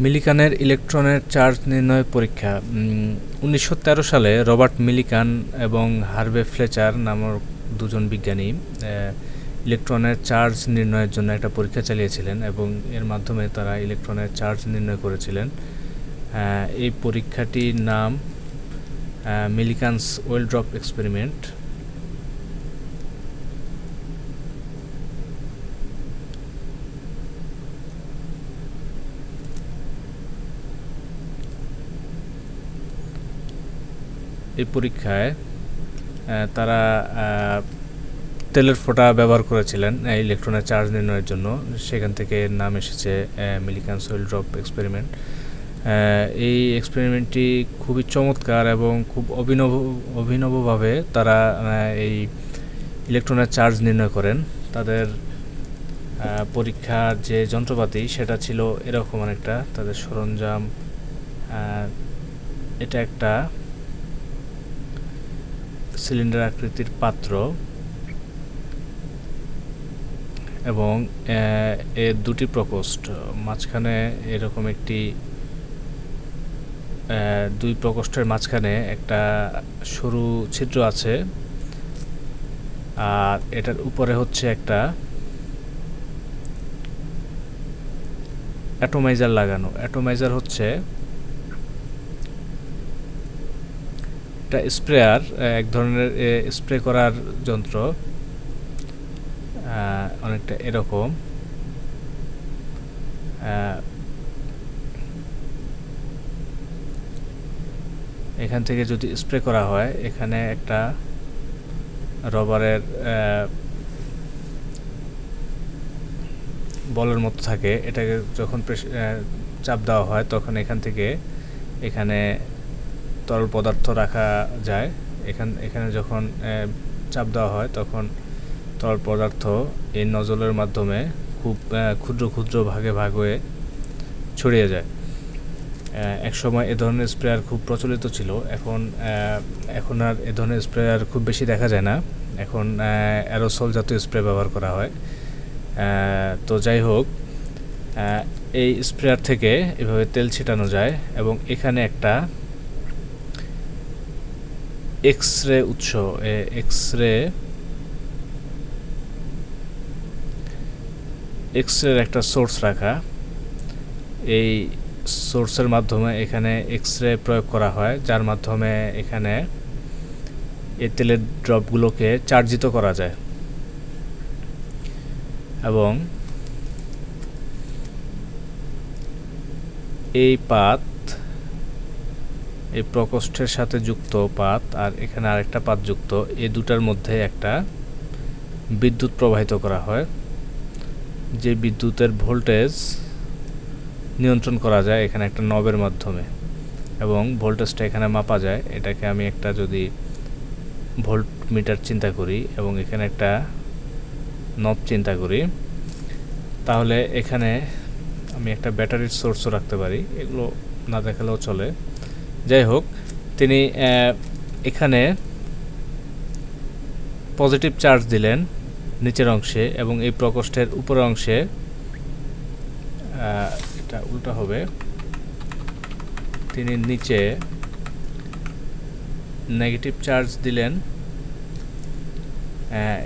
মিলিকানের ইলেকট্রনের চার্জ নির্ণয় পরীক্ষা। উনিশশো তেরো সালে রবার্ট মিলিকান এবং হার্ভে ফ্লেচার নামক দুজন বিজ্ঞানী ইলেকট্রনের চার্জ নির্ণয়ের জন্য একটা পরীক্ষা চালিয়েছিলেন এবং এর মাধ্যমে তারা ইলেকট্রনের চার্জ নির্ণয় করেছিলেন। এই পরীক্ষাটির নাম মিলিকানস ওয়েল ড্রপ এক্সপেরিমেন্ট। এই পরীক্ষায় তারা তেলের ফোঁটা ব্যবহার করেছিলেন ইলেকট্রনের চার্জ নির্ণয়ের জন্য। সেখান থেকে নাম এসেছে মিলিকান সোয়েল ড্রপ এক্সপেরিমেন্ট এই এক্সপেরিমেন্টটি খুবই চমৎকার এবং খুব অভিনব, অভিনবভাবে তারা এই ইলেকট্রনের চার্জ নির্ণয় করেন। তাদের পরীক্ষার যে যন্ত্রপাতি, সেটা ছিল এরকম অনেকটা, তাদের সরঞ্জাম এটা একটা সিলিন্ডার আকৃতির পাত্র এবং এর দুটি প্রকোষ্ঠ। মাঝখানে এরকম একটি দুই প্রকোষ্ঠের মাঝখানে একটা সরু ছিদ্র আছে। আর এটার উপরে হচ্ছে একটা অ্যাটোমাইজার লাগানো। অ্যাটোমাইজার হচ্ছে একটা স্প্রেয়ার, এক ধরনের স্প্রে করার যন্ত্র অনেকটা এরকম। এখান থেকে যদি স্প্রে করা হয়, এখানে একটা রবারের বলের মতো থাকে। এটাকে যখন চাপ দেওয়া হয়, তখন এখান থেকে এখানে তরল পদার্থ রাখা যায়। এখান, এখানে যখন চাপ দেওয়া হয়, তখন তরল পদার্থ এই নজলের মাধ্যমে খুব ক্ষুদ্র ক্ষুদ্র ভাগে, ভাগ হয়ে ছড়িয়ে যায়। এক সময় এ ধরনের স্প্রেয়ার খুব প্রচলিত ছিল। এখন এখন আর এ ধরনের স্প্রেয়ার খুব বেশি দেখা যায় না। এখন অ্যারোসল জাতীয় স্প্রে ব্যবহার করা হয়। তো যাই হোক এই স্প্রেয়ার থেকে এভাবে তেল ছিটানো যায় এবং এখানে একটা এক্স রে উৎস এক্স রে এক্স রের একটা সোর্স রাখা। এই সোর্সের মাধ্যমে এখানে এক্স রে প্রয়োগ করা হয়, যার মাধ্যমে এখানে এ তেলের ড্রপগুলোকে চার্জিত করা যায়। এবং এই পাত এই প্রকোষ্ঠের সাথে যুক্ত পাত আর এখানে আরেকটা পাত যুক্ত, এই দুটার মধ্যে একটা বিদ্যুৎ প্রবাহিত করা হয়। যে বিদ্যুতের ভোল্টেজ নিয়ন্ত্রণ করা যায় এখানে একটা নবের মাধ্যমে এবং ভোল্টেজটা এখানে মাপা যায়। এটাকে আমি একটা যদি ভোল্ট মিটার চিন্তা করি এবং এখানে একটা নব চিন্তা করি, তাহলে এখানে আমি একটা ব্যাটারির সোর্সও রাখতে পারি। এগুলো না দেখালেও চলে। যাই হোক, তিনি এখানে পজিটিভ চার্জ দিলেন নিচের অংশে এবং এই প্রকোষ্ঠের উপরের অংশে এটা উল্টা হবে, তিনি নিচে নেগেটিভ চার্জ দিলেন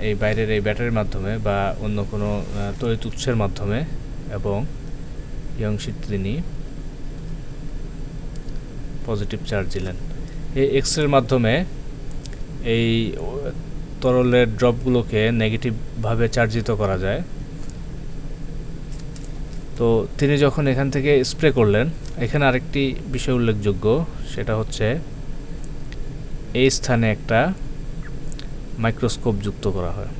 এই বাইরের এই ব্যাটারির মাধ্যমে বা অন্য কোনো তড়িৎ উৎসের মাধ্যমে এবং এই অংশে তিনি পজিটিভ চার্জ দিলেন। এই এক্সরের মাধ্যমে এই তরলের ড্রপগুলোকে নেগেটিভভাবে চার্জিত করা যায়। তো তিনি যখন এখান থেকে স্প্রে করলেন, এখানে আরেকটি বিষয় উল্লেখযোগ্য, সেটা হচ্ছে এই স্থানে একটা মাইক্রোস্কোপ যুক্ত করা হয়।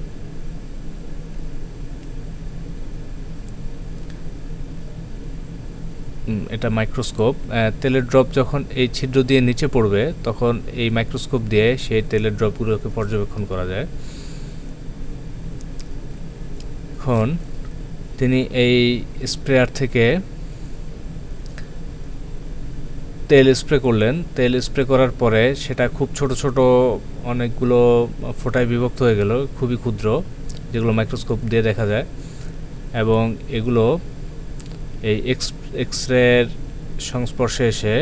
এটা মাইক্রোস্কোপ তেলের ড্রপ যখন এই ছিদ্র দিয়ে নিচে পড়বে, তখন এই মাইক্রোস্কোপ দিয়ে সেই তেলের ড্রপগুলোকে পর্যবেক্ষণ করা যায়। এখন তিনি এই স্প্রেয়ার থেকে তেল স্প্রে করলেন। তেল স্প্রে করার পরে সেটা খুব ছোট ছোট অনেকগুলো ফোটায় বিভক্ত হয়ে গেল, খুবই ক্ষুদ্র, যেগুলো মাইক্রোস্কোপ দিয়ে দেখা যায়। এবং এগুলো এই এক্স এক্স রের সংস্পর্শে এসে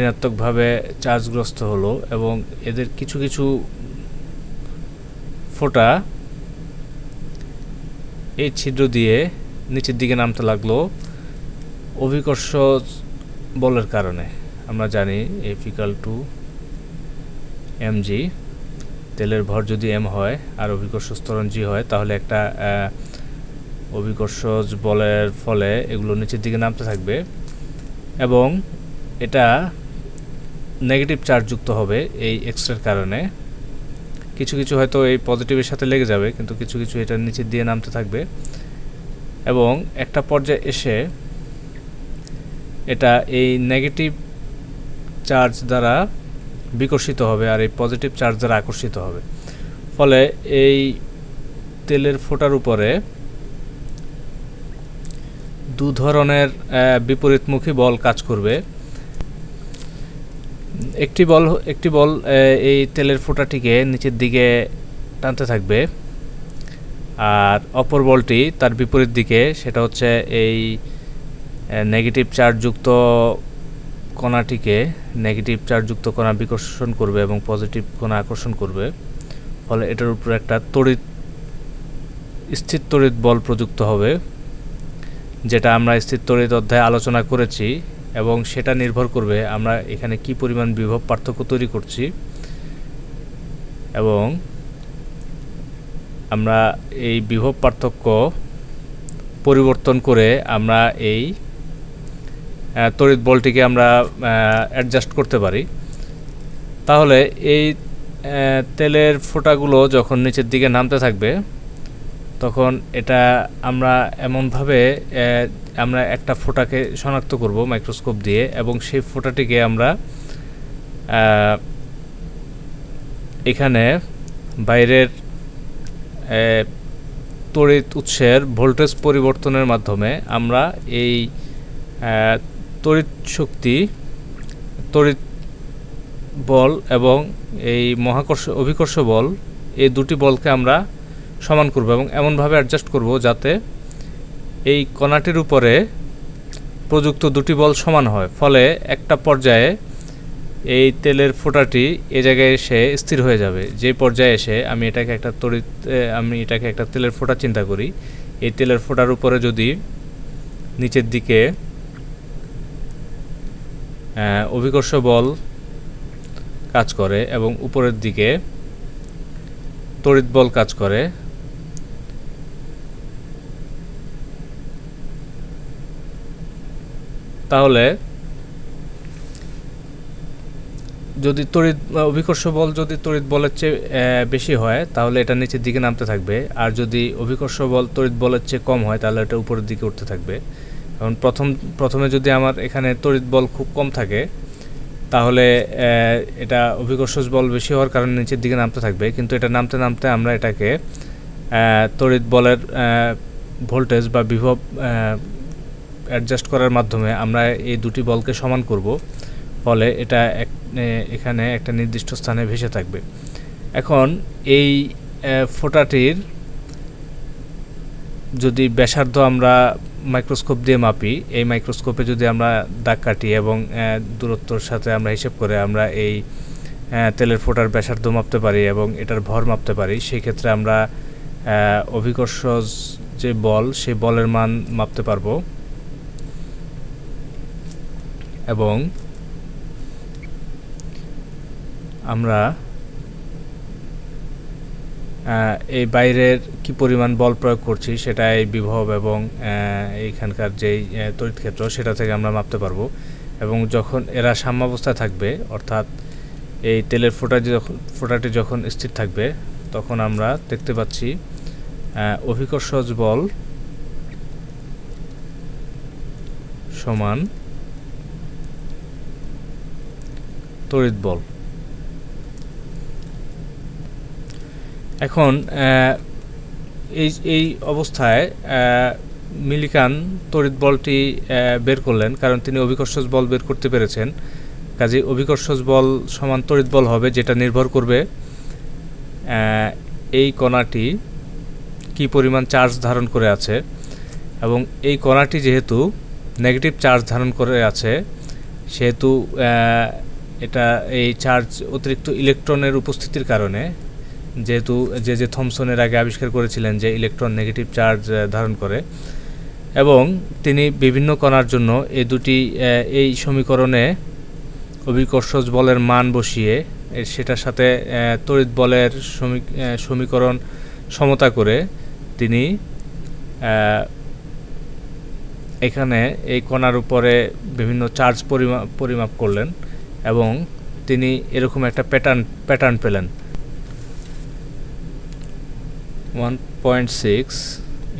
ঋণাত্মকভাবে চার্জগ্রস্ত হলো এবং এদের কিছু কিছু ফোঁটা এই ছিদ্র দিয়ে নিচের দিকে নামতে লাগল অভিকর্ষ বলের কারণে। আমরা জানি F equal to M G তেলের ভর যদি এম হয় আর অভিকর্ষ স্তরণ জি হয়, তাহলে একটা অভিকর্ষজ বলের ফলে এগুলো নিচের দিকে নামতে থাকবে এবং এটা নেগেটিভ চার্জযুক্ত হবে এই এক্সরের কারণে। কিছু কিছু হয়তো এই পজিটিভের সাথে লেগে যাবে, কিন্তু কিছু কিছু এটা নিচের দিয়ে নামতে থাকবে। এবং একটা পর্যায়ে এসে এটা এই নেগেটিভ চার্জ দ্বারা বিকশিত হবে আর এই পজিটিভ চার্জ দ্বারা আকর্ষিত হবে। ফলে এই তেলের ফোটার উপরে দু ধরনের বিপরীতমুখী বল কাজ করবে। একটি বল একটি বল এই তেলের ফোঁটাটিকে নিচের দিকে টানতে থাকবে। আর অপর বলটি তার বিপরীত দিকে, সেটা হচ্ছে এই নেগেটিভ চার্জযুক্ত কণাটিকে নেগেটিভ চার্জযুক্ত কণা বিকর্ষণ করবে এবং পজিটিভ কণা আকর্ষণ করবে। ফলে এটার উপর একটা তড়িৎ, স্থির তড়িৎ বল প্রযুক্ত হবে। যেটা আমরা স্থির তড়িৎ অধ্যায়ে আলোচনা করেছি এবং সেটা নির্ভর করবে আমরা এখানে কি পরিমাণ বিভব পার্থক্য তৈরি করছি। এবং আমরা এই বিভব পার্থক্য পরিবর্তন করে আমরা এই তড়িৎ বলটিকে আমরা অ্যাডজাস্ট করতে পারি। তাহলে এই তেলের ফোঁটাগুলো যখন নিচের দিকে নামতে থাকবে তখন এটা আমরা এমনভাবে আমরা একটা ফোঁটাকে শনাক্ত করব মাইক্রোস্কোপ দিয়ে এবং সেই ফোঁটাটিকে আমরা এখানে বাইরের তড়িৎ উৎসের ভোল্টেজ পরিবর্তনের মাধ্যমে আমরা এই তড়িৎ শক্তি, তড়িৎ বল এবং এই মহাকর্ষ, অভিকর্ষ বল, এই দুটি বলকে আমরা সমান করব এবং এমনভাবে অ্যাডজাস্ট করব যাতে এই কণাটির উপরে প্রযুক্ত দুটি বল সমান হয়। ফলে একটা পর্যায়ে এই তেলের ফোঁটাটি এ জায়গায় এসে স্থির হয়ে যাবে। যে পর্যায়ে এসে আমি এটাকে একটা তড়িৎ আমি এটাকে একটা তেলের ফোঁটা চিন্তা করি, এই তেলের ফোঁটার উপরে যদি নিচের দিকে অভিকর্ষ বল কাজ করে এবং উপরের দিকে তড়িৎ বল কাজ করে তাহলে যদি তড়িৎ অভিকর্ষ বল যদি তড়িৎ বলের চেয়ে বেশি হয়, তাহলে এটা নিচের দিকে নামতে থাকবে। আর যদি অভিকর্ষ বল তড়িৎ বলের চেয়ে কম হয়, তাহলে এটা উপরের দিকে উঠতে থাকবে। কারণ প্রথম, প্রথমে যদি আমার এখানে তড়িৎ বল খুব কম থাকে, তাহলে এটা অভিকর্ষ বল বেশি হওয়ার কারণে নিচের দিকে নামতে থাকবে। কিন্তু এটা নামতে নামতে আমরা এটাকে তড়িৎ বলের ভোল্টেজ বা বিভব অ্যাডজাস্ট করার মাধ্যমে আমরা এই দুটি বলকে সমান করব, ফলে এটা এখানে একটা নির্দিষ্ট স্থানে ভেসে থাকবে। এখন এই ফোঁটাটির যদি ব্যাসার্ধ আমরা মাইক্রোস্কোপ দিয়ে মাপি, এই মাইক্রোস্কোপে যদি আমরা দাগ কাটি এবং দূরত্বর সাথে আমরা হিসেব করে আমরা এই তেলের ফোঁটার ব্যাসার্ধ মাপতে পারি এবং এটার ভর মাপতে পারি, সেই ক্ষেত্রে আমরা অভিকর্ষ যে বল, সেই বলের মান মাপতে পারব। এবং আমরা এই বাইরের কি পরিমাণ বল প্রয়োগ করছি সেটা এই বিভব এবং এইখানকার যেই তড়িৎ ক্ষেত্র সেটা থেকে আমরা মাপতে পারব। এবং যখন এরা সাম্যাবস্থায় থাকবে, অর্থাৎ এই তেলের ফোঁটা যখন ফোঁটাটি যখন স্থির থাকবে, তখন আমরা দেখতে পাচ্ছি অভিকর্ষজ বল সমান তড়িৎ বল। এখন এই এই অবস্থায় মিলিকান তড়িৎ বলটি বের করলেন কারণ তিনি অভিকর্ষজ বল বের করতে পেরেছেন। কাজে অভিকর্ষজ বল সমান তড়িৎ বল হবে যেটা নির্ভর করবে এই কণাটি কি পরিমাণ চার্জ ধারণ করে আছে এবং এই কণাটি যেহেতু নেগেটিভ চার্জ ধারণ করে আছে, সেহেতু এটা এই চার্জ অতিরিক্ত ইলেকট্রনের উপস্থিতির কারণে, যেহেতু যে যে থমসনের আগে আবিষ্কার করেছিলেন যে ইলেকট্রন নেগেটিভ চার্জ ধারণ করে, এবং তিনি বিভিন্ন কণার জন্য এই দুটি এই সমীকরণে অভিকর্ষজ বলের মান বসিয়ে সেটার সাথে তড়িৎ বলের সমী- সমীকরণ সমতা করে তিনি এখানে এই কণার উপরে বিভিন্ন চার্জ পরিমাপ পরিমাপ করলেন। এবং তিনি এরকম একটা প্যাটার্ন প্যাটার্ন পেলেন। One point six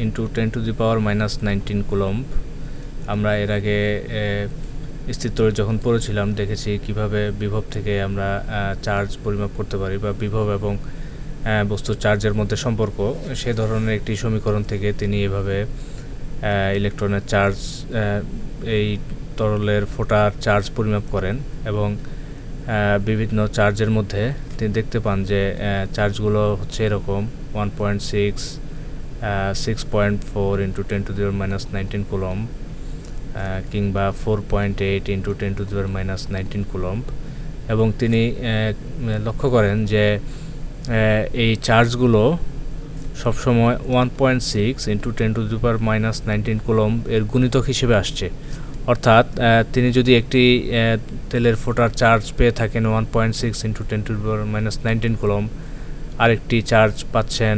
into ten to the power minus nineteen coulomb. আমরা এর আগে স্থিত যখন পড়েছিলাম, দেখেছি কীভাবে বিভব থেকে আমরা চার্জ পরিমাপ করতে পারি বা বিভব এবং বস্তু চার্জের মধ্যে সম্পর্ক, সে ধরনের একটি সমীকরণ থেকে তিনি এভাবে ইলেকট্রনের চার্জ এই তরলের ফোটার চার্জ পরিমাপ করেন এবং বিভিন্ন চার্জের মধ্যে তিনি দেখতে পান যে চার্জগুলো হচ্ছে এরকম one point six six point four into ten to the power minus nineteen coulomb কিংবা four point eight into ten to the power minus nineteen coulomb এবং তিনি লক্ষ্য করেন যে এই চার্জগুলো সবসময় one point six into ten to the minus nineteen coulomb এর গুণিতক হিসেবে আসছে। অর্থাৎ তিনি যদি একটি তেলের ফোটার চার্জ পেয়ে থাকেন one point six into ten to minus nineteen coulomb আরেকটি চার্জ পাচ্ছেন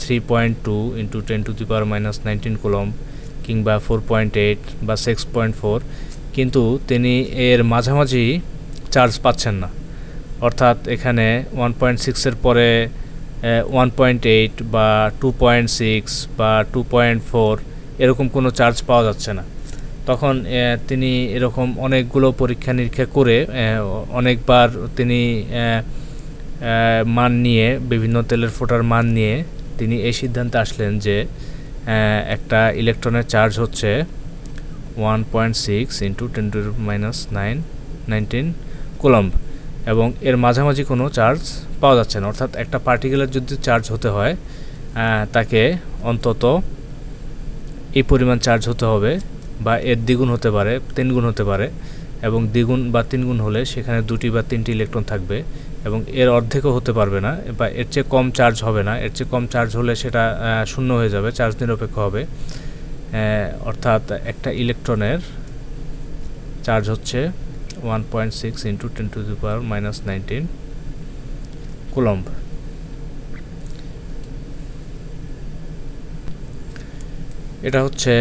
three point two into ten to the power minus nineteen coulomb কিংবা ফোর পয়েন্ট এইট বা সিক্স পয়েন্ট ফোর কিন্তু তিনি এর মাঝামাঝি চার্জ পাচ্ছেন না। অর্থাৎ এখানে ওয়ান পয়েন্ট সিক্সের পরে ওয়ান পয়েন্ট এইট বা টু পয়েন্ট সিক্স বা টু পয়েন্ট ফোর এরকম কোনো চার্জ পাওয়া যাচ্ছে না। তখন তিনি এরকম অনেকগুলো পরীক্ষা নিরীক্ষা করে অনেকবার তিনি মান নিয়ে, বিভিন্ন তেলের ফোটার মান নিয়ে তিনি এই সিদ্ধান্তে আসলেন যে একটা ইলেকট্রনের চার্জ হচ্ছে one point six into ten to minus nine, nineteen coulomb. এবং এর মাঝামাঝি কোনো চার্জ পাওয়া যাচ্ছে না। অর্থাৎ একটা পার্টিকুলার যদি চার্জ হতে হয় তাকে অন্তত এই পরিমাণ চার্জ হতে হবে বা এর দ্বিগুণ হতে পারে, তিনগুণ হতে পারে এবং দ্বিগুণ বা তিনগুণ হলে সেখানে দুটি বা তিনটি ইলেকট্রন থাকবে এবং এর অর্ধেকও হতে পারবে না বা এর চেয়ে কম চার্জ হবে না, এর চেয়ে কম চার্জ হলে সেটা শূন্য হয়ে যাবে, চার্জ নিরপেক্ষ হবে। অর্থাৎ একটা ইলেকট্রনের চার্জ হচ্ছে one point six into ten to the power minus nineteen coulomb. এটা হচ্ছে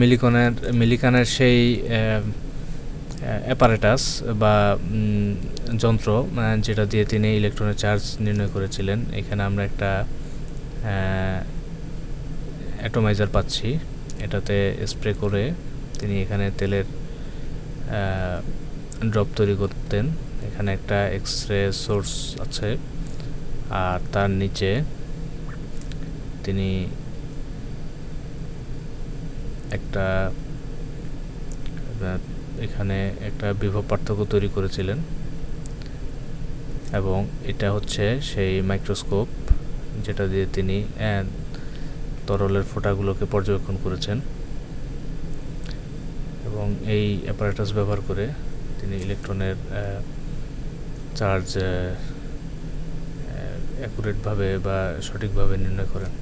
মিলিকনের, মিলিকানের সেই অ্যাপারেটাস বা যন্ত্র যেটা দিয়ে তিনি ইলেকট্রনের চার্জ নির্ণয় করেছিলেন। এখানে আমরা একটা অ্যাটোমাইজার পাচ্ছি। এটাতে স্প্রে করে তিনি এখানে তেলের ড্রপ তৈরি করতেন। এখানে একটা এক্স রে সোর্স আছে। আর তার নিচে তিনি একটা এখানে একটা বিভব পার্থক্য তৈরি করেছিলেন। এবং এটা হচ্ছে সেই মাইক্রোস্কোপ যেটা দিয়ে তিনি তরলের ফোঁটাগুলোকে পর্যবেক্ষণ করেছেন। এবং এই অ্যাপারেটাস ব্যবহার করে তিনি ইলেকট্রনের চার্জ অ্যাকুরেটভাবে বা সঠিকভাবে নির্ণয় করেন।